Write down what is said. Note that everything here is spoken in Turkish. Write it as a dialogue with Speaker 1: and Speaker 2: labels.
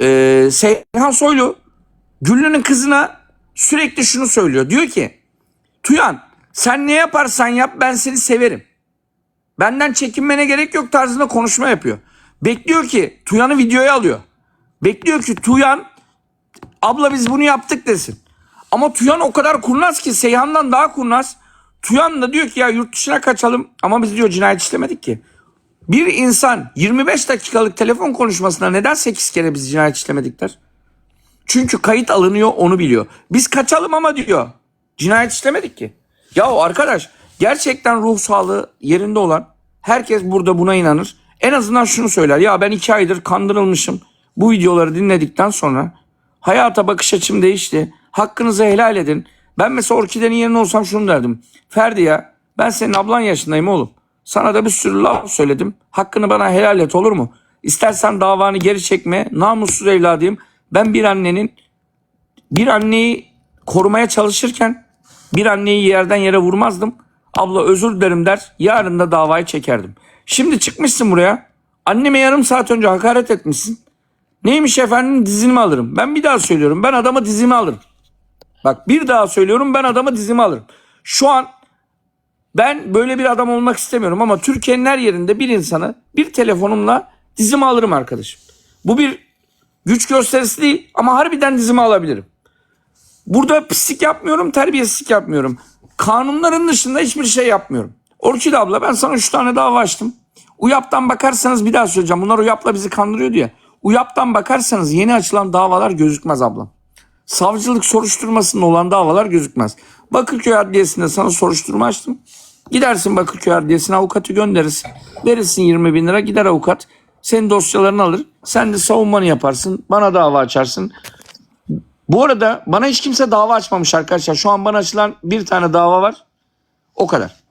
Speaker 1: e, Seyhan Soylu Güllü'nün kızına sürekli şunu söylüyor. Diyor ki Tuyan sen ne yaparsan yap ben seni severim. Benden çekinmene gerek yok tarzında konuşma yapıyor. Bekliyor ki Tuyan'ı videoya alıyor. Bekliyor ki Tuyan abla biz bunu yaptık desin. Ama Tuyan o kadar kurnaz ki Seyhan'dan daha kurnaz. Tuyan da diyor ki ya yurt dışına kaçalım ama biz diyor cinayet işlemedik ki. Bir insan 25 dakikalık telefon konuşmasına neden 8 kere biz cinayet işlemedik der? Çünkü kayıt alınıyor onu biliyor. Biz kaçalım ama diyor. Cinayet işlemedik ki. Ya arkadaş gerçekten ruh sağlığı yerinde olan herkes burada buna inanır. En azından şunu söyler. Ya ben iki aydır kandırılmışım. Bu videoları dinledikten sonra hayata bakış açım değişti. Hakkınızı helal edin. Ben mesela Orkide'nin yerine olsam şunu derdim. Ferdi ya ben senin ablan yaşındayım oğlum. Sana da bir sürü laf söyledim. Hakkını bana helal et olur mu? İstersen davanı geri çekme. Namussuz evladıyım. Ben bir annenin bir anneyi korumaya çalışırken bir anneyi yerden yere vurmazdım. Abla özür dilerim der. Yarın da davayı çekerdim. Şimdi çıkmışsın buraya. Anneme yarım saat önce hakaret etmişsin. Neymiş efendim dizini mi alırım? Ben bir daha söylüyorum. Ben adamı dizimi alırım. Bak bir daha söylüyorum ben adamı dizimi alırım. Şu an ben böyle bir adam olmak istemiyorum ama Türkiye'nin her yerinde bir insanı bir telefonumla dizimi alırım arkadaşım. Bu bir güç gösterisi değil ama harbiden dizimi alabilirim. Burada pislik yapmıyorum, terbiyesizlik yapmıyorum. Kanunların dışında hiçbir şey yapmıyorum. Orkide abla ben sana üç tane dava açtım. UYAP'tan bakarsanız bir daha söyleyeceğim. Bunlar UYAP'la bizi kandırıyor diye. UYAP'tan bakarsanız yeni açılan davalar gözükmez ablam. Savcılık soruşturmasında olan davalar gözükmez. Bakırköy Adliyesi'nde sana soruşturma açtım. Gidersin Bakırköy Adliyesi'ne avukatı gönderirsin. Verirsin 20 bin lira gider avukat. Senin dosyalarını alır. Sen de savunmanı yaparsın. Bana dava açarsın. Bu arada bana hiç kimse dava açmamış arkadaşlar. Şu an bana açılan bir tane dava var. O kadar.